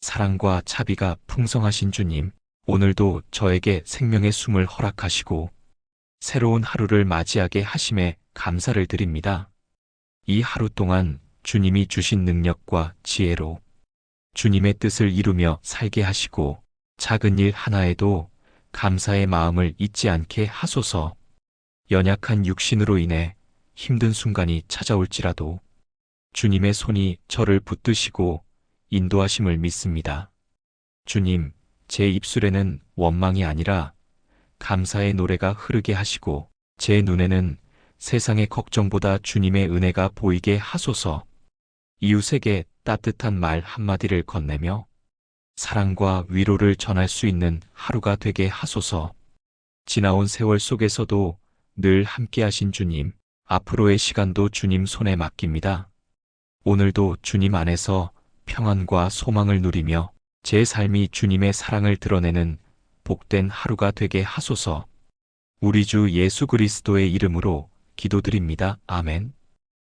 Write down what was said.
사랑과 자비가 풍성하신 주님, 오늘도 저에게 생명의 숨을 허락하시고 새로운 하루를 맞이하게 하심에 감사를 드립니다. 이 하루 동안 주님이 주신 능력과 지혜로 주님의 뜻을 이루며 살게 하시고 작은 일 하나에도 감사의 마음을 잊지 않게 하소서 연약한 육신으로 인해 힘든 순간이 찾아올지라도 주님의 손이 저를 붙드시고 인도하심을 믿습니다. 주님, 제 입술에는 원망이 아니라 감사의 노래가 흐르게 하시고 제 눈에는 세상의 걱정보다 주님의 은혜가 보이게 하소서. 이웃에게 따뜻한 말 한마디를 건네며 사랑과 위로를 전할 수 있는 하루가 되게 하소서. 지나온 세월 속에서도 늘 함께하신 주님, 앞으로의 시간도 주님 손에 맡깁니다. 오늘도 주님 안에서 평안과 소망을 누리며 제 삶이 주님의 사랑을 드러내는 복된 하루가 되게 하소서. 우리 주 예수 그리스도의 이름으로 기도드립니다. 아멘.